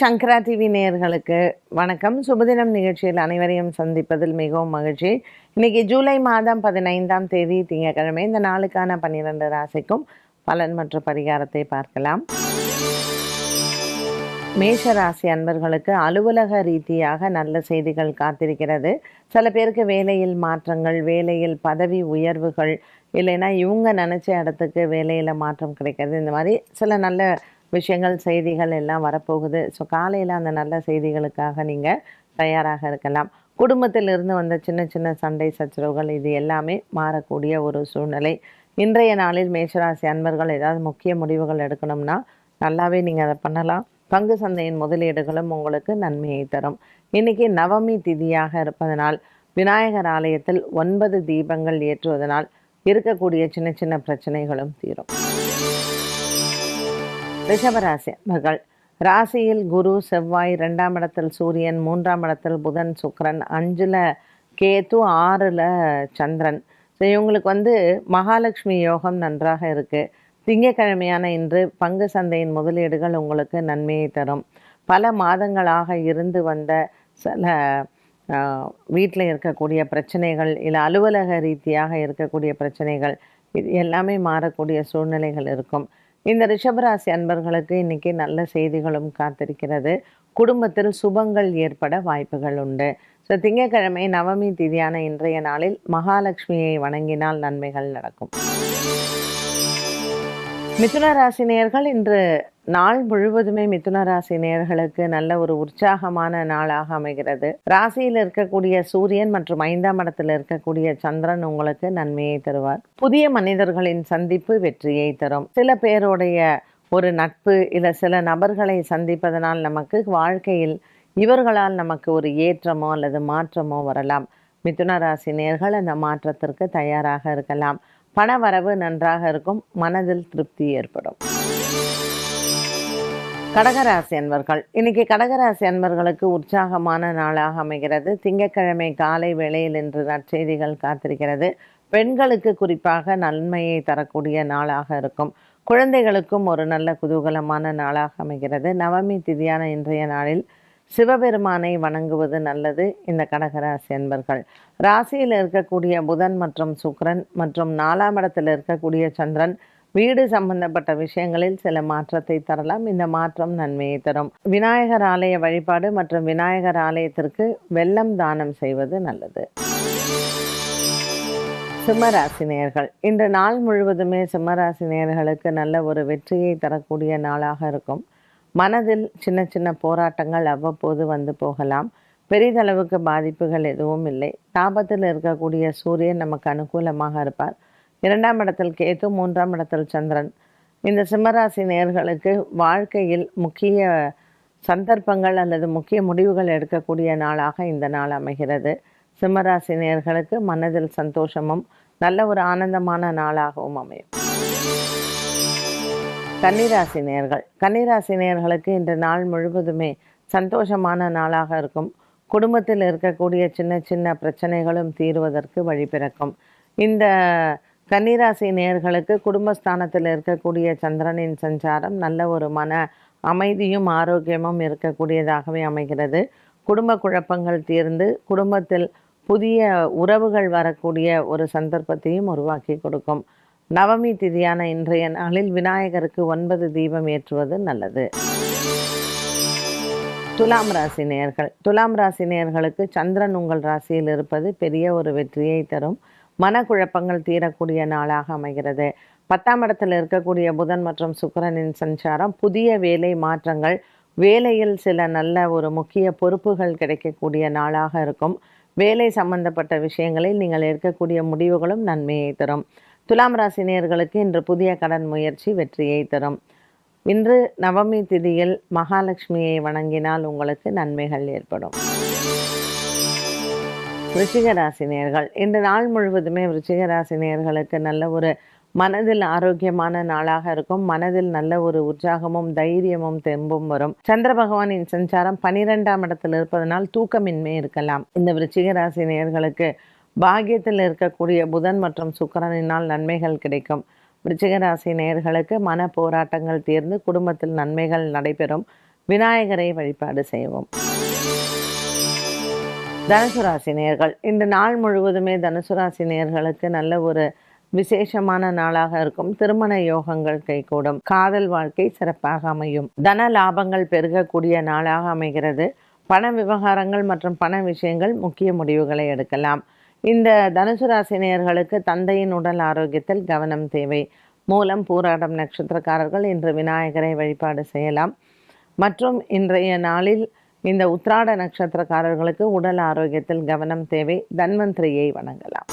Sankara TV நேயர்களுக்கு வணக்கம். சுபதினம் நிகழ்ச்சியில் அனைவரையும் சந்திப்பதில் மிகவும் மகிழ்ச்சி. இன்னைக்கு ஜூலை மாதம் பதினைந்தாம் தேதி திங்கட்கிழமை. இந்த நாளுக்கான பன்னிரண்டு ராசிக்கும் பலன் மற்றும் பரிகாரத்தை பார்க்கலாம். மேஷ ராசி அன்பர்களுக்கு அலுவலக ரீதியாக நல்ல செய்திகள் காத்திருக்கிறது. சில பேருக்கு வேலையில் மாற்றங்கள் வேலையில் பதவி உயர்வுகள் இல்லைன்னா இவங்க நினச்ச இடத்துக்கு வேலையில் மாற்றம் கிடைக்கிறது. இந்த மாதிரி சில நல்ல விஷயங்கள் செய்திகள் எல்லாம் வரப்போகுது. ஸோ காலையில் அந்த நல்ல செய்திகளுக்காக நீங்கள் தயாராக இருக்கலாம். குடும்பத்தில் இருந்து வந்த சின்ன சின்ன சண்டை சச்சரவுகள் இது எல்லாமே மாறக்கூடிய ஒரு சூழ்நிலை. இன்றைய நாளில் மேஷராசி அன்பர்கள் ஏதாவது முக்கிய முடிவுகள் எடுக்கணும்னா நல்லாவே நீங்கள் அதை பண்ணலாம். பங்கு சந்தையின் முதலீடுகளும் உங்களுக்கு நன்மையை தரும். இன்னைக்கு நவமி திதியாக இருப்பதனால் விநாயகர் ஆலயத்தில் ஒன்பது தீபங்கள் ஏற்றுவதனால் இருக்கக்கூடிய சின்ன சின்ன பிரச்சனைகளும் தீரும். ரிஷபராசி மகள் ராசியில் குரு செவ்வாய் ரெண்டாம் இடத்தில் சூரியன் மூன்றாம் இடத்தில் புதன் சுக்கரன் அஞ்சில் கேத்து ஆறில் சந்திரன். ஸோ இவங்களுக்கு வந்து மகாலட்சுமி யோகம் நன்றாக இருக்குது திங்கக்கிழமையான இன்று பங்கு சந்தையின் முதலீடுகள் உங்களுக்கு நன்மையை தரும். பல மாதங்களாக இருந்து வந்த சில வீட்டில் இருக்கக்கூடிய பிரச்சனைகள் இல்லை அலுவலக ரீதியாக இருக்கக்கூடிய பிரச்சனைகள் இது எல்லாமே மாறக்கூடிய சூழ்நிலைகள் இருக்கும். இந்த ரிஷபராசி அன்பர்களுக்கு இன்னைக்கு நல்ல செய்திகளும் காத்திருக்கிறது. குடும்பத்தில் சுபங்கள் ஏற்பட வாய்ப்புகள் உண்டு. ஸோ திங்கட்கிழமை நவமி திதியான இன்றைய நாளில் மகாலட்சுமியை வணங்கினால் நன்மைகள் நடக்கும். மிதுன ராசினியர்கள் இன்று நாள் முழுவதுமே மிதுன ராசி நேயர்களுக்கு நல்ல ஒரு உற்சாகமான நாளாக அமைகிறது. ராசியில் இருக்கக்கூடிய சூரியன் மற்றும் ஐந்தாம் இடத்தில் இருக்கக்கூடிய சந்திரன் உங்களுக்கு நன்மையை தருவார். புதிய மனிதர்களின் சந்திப்பு வெற்றியை தரும். சில பேருடைய ஒரு நட்பு இல்லை சில நபர்களை சந்திப்பதனால் நமக்கு வாழ்க்கையில் இவர்களால் நமக்கு ஒரு ஏற்றமோ அல்லது மாற்றமோ வரலாம். மிதுன ராசி நேர்கள் அந்த மாற்றத்திற்கு தயாராக இருக்கலாம். பண வரவு நன்றாக இருக்கும். மனதில் திருப்தி ஏற்படும். கடகராசி அன்பர்கள். இன்னைக்கு கடகராசி அன்பர்களுக்கு உற்சாகமான நாளாக அமைகிறது. திங்கட்கிழமை காலை வேளையில் இன்று நற்செய்திகள் காத்திருக்கிறது. பெண்களுக்கு குறிப்பாக நன்மையை தரக்கூடிய நாளாக இருக்கும். குழந்தைகளுக்கும் ஒரு நல்ல குதூகலமான நாளாக அமைகிறது. நவமி திதியான இன்றைய நாளில் சிவபெருமானை வணங்குவது நல்லது. இந்த கடகராசி அன்பர்கள் ராசியில் இருக்கக்கூடிய புதன் மற்றும் சுக்ரன் மற்றும் நாலாம் இடத்தில் இருக்கக்கூடிய சந்திரன் வீடு சம்பந்தப்பட்ட விஷயங்களில் சில மாற்றத்தை தரலாம். இந்த மாற்றம் நன்மையை தரும். விநாயகர் ஆலய வழிபாடு மற்றும் விநாயகர் ஆலயத்திற்கு வெள்ளம் தானம் செய்வது நல்லது. சிம்மராசினியர்கள் இன்று நாள் முழுவதுமே சிம்மராசினியர்களுக்கு நல்ல ஒரு வெற்றியை தரக்கூடிய நாளாக இருக்கும். மனதில் சின்ன சின்ன போராட்டங்கள் அவ்வப்போது வந்து போகலாம். பெரிதளவுக்கு பாதிப்புகள் எதுவும் இல்லை. தாபத்தில் இருக்கக்கூடிய சூரியன் நமக்கு அனுகூலமாக இருப்பார். இரண்டாம் இடத்தில் கேது மூன்றாம் இடத்தில் சந்திரன். இந்த சிம்மராசி நேர்களுக்கு வாழ்க்கையில் முக்கிய சந்தர்ப்பங்கள் அல்லது முக்கிய முடிவுகள் எடுக்கக்கூடிய நாளாக இந்த நாள் அமைகிறது. சிம்மராசி நேயர்களுக்கு மனதில் சந்தோஷமும் நல்ல ஒரு ஆனந்தமான நாளாகவும் அமையும். கன்னிராசி நேர்கள். கன்னிராசி நேர்களுக்கு இன்று நாள் முழுவதுமே சந்தோஷமான நாளாக இருக்கும். குடும்பத்தில் இருக்கக்கூடிய சின்ன சின்ன பிரச்சனைகளும் தீர்வதற்கு வழி பிறக்கும். இந்த கன்னிராசி நேயர்களுக்கு குடும்பஸ்தானத்தில் இருக்கக்கூடிய சந்திரனின் சஞ்சாரம் நல்ல ஒரு மன அமைதியும் ஆரோக்கியமும் இருக்கக்கூடியதாகவே அமைகிறது. குடும்ப குழப்பங்கள் தீர்ந்து குடும்பத்தில் புதிய உறவுகள் வரக்கூடிய ஒரு சந்தர்ப்பத்தையும் உருவாக்கி கொடுக்கும். நவமி திதியான இன்றைய நாளில் விநாயகருக்கு ஒன்பது தீபம் ஏற்றுவது நல்லது. துலாம் ராசி நேர்கள் துலாம் ராசி நேர்களுக்கு சந்திரன் உங்கள் ராசியில் இருப்பது பெரிய ஒரு வெற்றியை தரும். மனக்குழப்பங்கள் தீரக்கூடிய நாளாக அமைகிறது. பத்தாம் இடத்தில் இருக்கக்கூடிய புதன் மற்றும் சுக்கரனின் சஞ்சாரம் புதிய வேலை மாற்றங்கள் வேலையில் சில நல்ல ஒரு முக்கிய பொறுப்புகள் கிடைக்கக்கூடிய நாளாக இருக்கும். வேலை சம்பந்தப்பட்ட விஷயங்களில் நீங்கள் எடுக்கக்கூடிய முடிவுகளும் நன்மையை தரும். துலாம் ராசினியர்களுக்கு இன்று புதிய கடன் முயற்சி வெற்றியை தரும். இன்று நவமி திதியில் மகாலட்சுமியை வணங்கினால் உங்களுக்கு நன்மைகள் ஏற்படும். விருச்சிக நேர்கள் இந்த நாள் முழுவதுமே விருச்சிக நேர்களுக்கு நல்ல ஒரு மனதில் ஆரோக்கியமான நாளாக இருக்கும். மனதில் நல்ல ஒரு உற்சாகமும் தைரியமும் தெம்பும் வரும். சந்திர பகவானின் சஞ்சாரம் பனிரெண்டாம் இடத்தில் இருப்பதனால் தூக்கமின்மை இருக்கலாம். இந்த விருச்சிக ராசி நேயர்களுக்கு பாக்கியத்தில் இருக்கக்கூடிய புதன் மற்றும் சுக்கரனினால் நன்மைகள் கிடைக்கும். விருச்சிக ராசி நேயர்களுக்கு மன போராட்டங்கள் தீர்ந்து குடும்பத்தில் நன்மைகள் நடைபெறும். விநாயகரை வழிபாடு செய்வோம். தனுசுராசி நேர்கள் இந்த நாள் முழுவதுமே தனுசுராசி நேர்களுக்கு நல்ல ஒரு விசேஷமான நாளாக இருக்கும். திருமண யோகங்கள் கைகூடும். காதல் வாழ்க்கை சிறப்பாக அமையும். தன லாபங்கள் பெருகக்கூடிய நாளாக அமைகிறது. பண விவகாரங்கள் மற்றும் பண விஷயங்கள் முக்கிய முடிவுகளை எடுக்கலாம். இந்த தனுசு ராசினியர்களுக்கு தந்தையின் உடல் ஆரோக்கியத்தில் கவனம் தேவை. மூலம் பூராடம் நட்சத்திரக்காரர்கள் இன்று விநாயகரை வழிபாடு செய்யலாம். மற்றும் இன்றைய நாளில் இந்த உத்ராட நட்சத்திரக்காரர்களுக்கு உடல் ஆரோக்கியத்தில் கவனம் தேவை. தன்வந்திரியை வணங்கலாம்.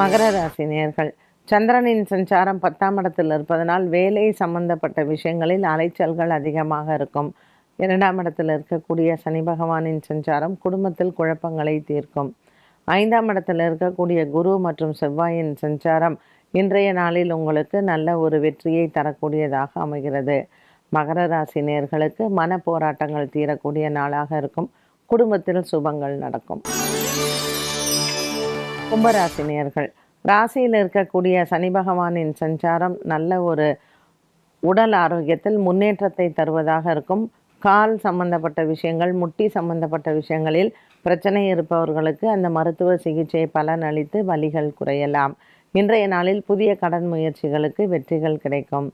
மகர ராசி நேர்கள் சந்திரனின் சஞ்சாரம் பத்தாம் இடத்தில் இருப்பதனால் வேலை சம்பந்தப்பட்ட விஷயங்களில் அலைச்சல்கள் அதிகமாக இருக்கும். இரண்டாம் இடத்தில் இருக்கக்கூடிய சனி பகவானின் சஞ்சாரம் குடும்பத்தில் குழப்பங்களை தீர்க்கும். ஐந்தாம் இடத்தில் இருக்கக்கூடிய குரு மற்றும் செவ்வாயின் சஞ்சாரம் இன்றைய நாளில் உங்களுக்கு நல்ல ஒரு வெற்றியை தரக்கூடியதாக அமைகிறது. மகர ராசி நேர்களுக்கு மன போராட்டங்கள் தீரக்கூடிய நாளாக இருக்கும். குடும்பத்தில் சுபங்கள் நடக்கும். கும்பராசி நேர்கள் ராசியில் இருக்கக்கூடிய சனி பகவானின் சஞ்சாரம் நல்ல ஒரு உடல் ஆரோக்கியத்தில் முன்னேற்றத்தை தருவதாக இருக்கும். கால் சம்பந்தப்பட்ட விஷயங்கள் முட்டி சம்பந்தப்பட்ட விஷயங்களில் பிரச்சனை இருப்பவர்களுக்கு அந்த மருத்துவ சிகிச்சை பலன் அளித்து வலிகள் குறையலாம். இன்றைய நாளில் புதிய கடன் முயற்சிகளுக்கு வெற்றிகள் கிடைக்கும்.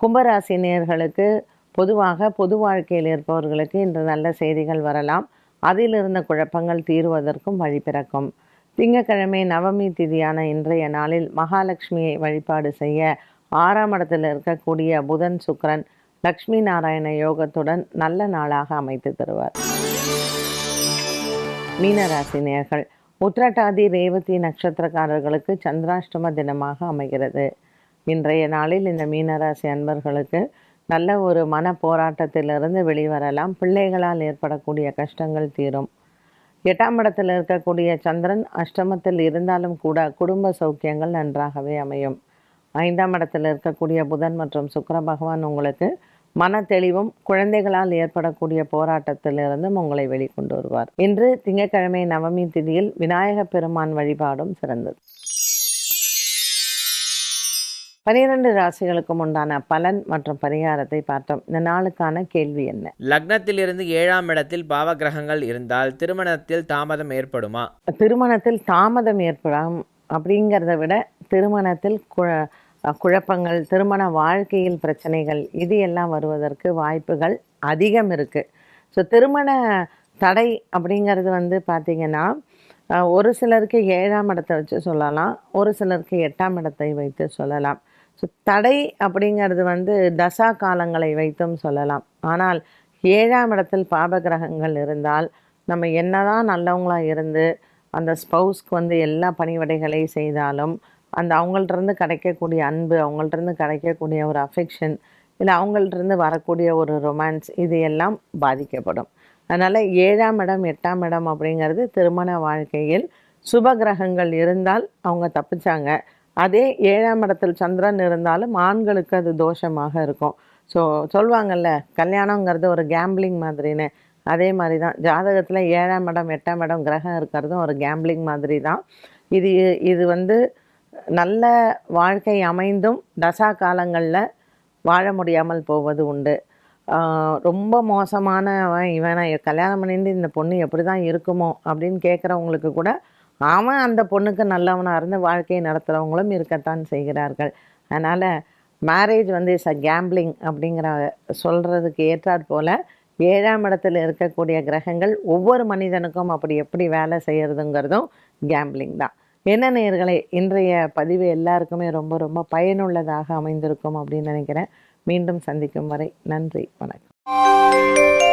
கும்பராசினியர்களுக்கு பொதுவாக பொது வாழ்க்கையில் இருப்பவர்களுக்கு இன்று நல்ல செய்திகள் வரலாம். அதில் இருந்த குழப்பங்கள் தீருவதற்கும் வழி பிறக்கும். திங்கட்கிழமை நவமி திதியான இன்றைய நாளில் மகாலட்சுமியை வழிபாடு செய்ய ஆறாம் இடத்தில் இருக்கக்கூடிய புதன் சுக்கரன் லக்ஷ்மி நாராயண யோகத்துடன் நல்ல நாளாக அமைத்து தருவார். மீனராசி நேர்கள் உத்திரட்டாதி ரேவதி நட்சத்திரக்காரர்களுக்கு சந்திராஷ்டம தினமாக அமைகிறது. இன்றைய நாளில் இந்த மீனராசி அன்பர்களுக்கு நல்ல ஒரு மன போராட்டத்திலிருந்து வெளிவரலாம். பிள்ளைகளால் ஏற்படக்கூடிய கஷ்டங்கள் தீரும். எட்டாம் இடத்தில் இருக்கக்கூடிய சந்திரன் அஷ்டமத்தில் இருந்தாலும் கூட குடும்ப சௌக்கியங்கள் நன்றாகவே அமையும். ஐந்தாம் இடத்தில் இருக்கக்கூடிய புதன் மற்றும் சுக்கர பகவான் உங்களுக்கு மன தெளிவும் குழந்தைகளால் ஏற்படக்கூடிய போராட்டத்திலிருந்தும் உங்களை வெளிக்கொண்டு வருவார். இன்று திங்கட்கிழமை நவமி திதியில் விநாயக பெருமான் வழிபாடும் சிறந்தது. பனிரெண்டு ராசிகளுக்கும் உண்டான பலன் மற்றும் பரிகாரத்தை பார்த்தோம். இந்த நாளுக்கான கேள்வி என்ன? லக்னத்திலிருந்து ஏழாம் இடத்தில் பாவகிரகங்கள் இருந்தால் திருமணத்தில் தாமதம் ஏற்படுமா? திருமணத்தில் தாமதம் ஏற்படும் அப்படிங்கிறத விட திருமணத்தில் குழ குழப்பங்கள் திருமண வாழ்க்கையில் பிரச்சனைகள் இது எல்லாம் வருவதற்கு வாய்ப்புகள் அதிகம் இருக்குது ஸோ திருமண தடை அப்படிங்கிறது வந்து பார்த்திங்கன்னா ஒரு சிலருக்கு ஏழாம் இடத்தை வச்சு சொல்லலாம் ஒரு சிலருக்கு எட்டாம் இடத்தை வைத்து சொல்லலாம். ஸோ தடை அப்படிங்கிறது வந்து தசா காலங்களை வைத்தும் சொல்லலாம். ஆனால் ஏழாம் இடத்தில் பாபகிரகங்கள் இருந்தால் நம்ம என்னதான் நல்லவங்களாக இருந்து அந்த ஸ்பௌஸ்க்கு வந்து எல்லா பணிவடைகளை செய்தாலும் அந்த அவங்கள்ட்ட இருந்து கிடைக்கக்கூடிய அன்பு அவங்கள்ட்ட இருந்து கிடைக்கக்கூடிய ஒரு அஃபெக்ஷன் இல்லை அவங்கள்ட்ட வரக்கூடிய ஒரு ரொமான்ஸ் இது எல்லாம் பாதிக்கப்படும். அதனால் ஏழாம் இடம் எட்டாம் இடம் அப்படிங்கிறது திருமண வாழ்க்கையில் சுப கிரகங்கள் இருந்தால் அவங்க தப்பிச்சாங்க. அதே ஏழாம் இடத்தில் சந்திரன் இருந்தாலும் ஆண்களுக்கு அது தோஷமாக இருக்கும். ஸோ சொல்லுவாங்கல்ல கல்யாணங்கிறது ஒரு கேம்பிளிங் மாதிரின்னு. அதே மாதிரி தான் ஜாதகத்தில் ஏழாம் இடம் எட்டாம் இடம் கிரகம் இருக்கிறதும் ஒரு கேம்பிளிங் மாதிரி தான் இது இது வந்து நல்ல வாழ்க்கை அமைந்தும் தசா காலங்களில் வாழ முடியாமல் போவது உண்டு. ரொம்ப மோசமானவன் இவனை கல்யாணம் பண்ணிட்டு இந்த பொண்ணு எப்படி தான் இருக்குமோ அப்படின்னு கேட்குறவங்களுக்கு கூட அவன் அந்த பொண்ணுக்கு நல்லவனாக இருந்து வாழ்க்கையை நடத்துகிறவங்களும் இருக்கத்தான் செய்கிறார்கள். அதனால் மேரேஜ் வந்து இஸ் அ கேம்பிளிங் அப்படிங்கிற சொல்கிறதுக்கு ஏற்றாற் போல் ஏழாம் இடத்துல இருக்கக்கூடிய கிரகங்கள் ஒவ்வொரு மனிதனுக்கும் அப்படி எப்படி வேலை செய்கிறதுங்கிறதும் கேம்பிளிங் தான். என்ன நேர்களை இன்றைய பதிவு எல்லாருக்குமே ரொம்ப ரொம்ப பயனுள்ளதாக அமைந்திருக்கும் அப்படின்னு நினைக்கிறேன். மீண்டும் சந்திக்கும் வரை நன்றி வணக்கம்.